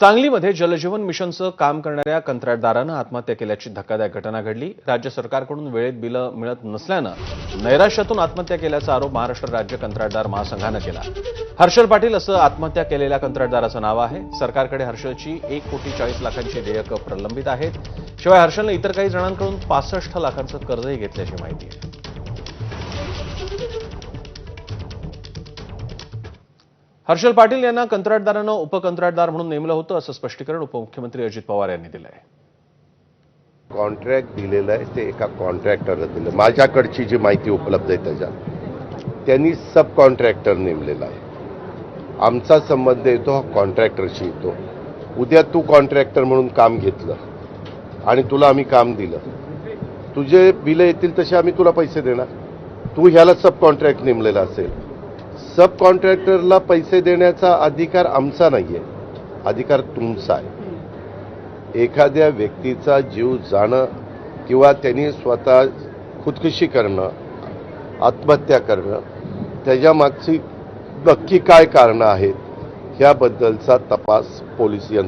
सांगलीमध्ये जलजीवन मिशनचं काम करणाऱ्या कंत्राटदारानं आत्महत्या केल्याची धक्कादायक घटना घडली. राज्य सरकारकडून वेळेत बिलं मिळत नसल्यानं नैराश्यातून आत्महत्या केल्याचा आरोप महाराष्ट्र राज्य कंत्राटदार महासंघानं केला. हर्षल पाटील असं आत्महत्या केलेल्या कंत्राटदाराचं नाव आहे. सरकारकडे हर्षलची एक कोटी चाळीस लाखांची देयकं प्रलंबित आहेत. शिवाय हर्षलनं इतर काही जणांकडून पासष्ट लाखांचं कर्जही घेतल्याची माहिती आहे. हर्षल पाटील यांना कंत्राटदारानं उपकंत्राटदार म्हणून नेमलं होतं असं स्पष्टीकरण उपमुख्यमंत्री अजित पवार यांनी दिलं आहे कॉन्ट्रॅक्ट दिलेलं आहे ते एका कॉन्ट्रॅक्टरला दिलं. माझ्याकडची जी माहिती उपलब्ध आहे त्याच्यात त्यांनी सब कॉन्ट्रॅक्टर नेमलेला आहे. आमचा संबंध येतो हा कॉन्ट्रॅक्टरशी येतो. उद्या तू कॉन्ट्रॅक्टर म्हणून काम घेतलं आणि तुला आम्ही काम दिलं. तुझे बिलं येतील तसे आम्ही तुला पैसे देणार. तू ह्याला सब कॉन्ट्रॅक्ट नेमलेला असेल. सब कॉन्ट्रॅक्टरला पैसे देण्याचा अधिकार आमचा नाही आहे अधिकार तुमचा आहे. एखाद्या व्यक्तीचा जीव जाणं किंवा त्यांनी स्वतः खुदकुशी करणं आत्महत्या करणं त्याच्यामागची नक्की काय कारणं आहेत ह्याबद्दलचा तपास पोलीस यंत्र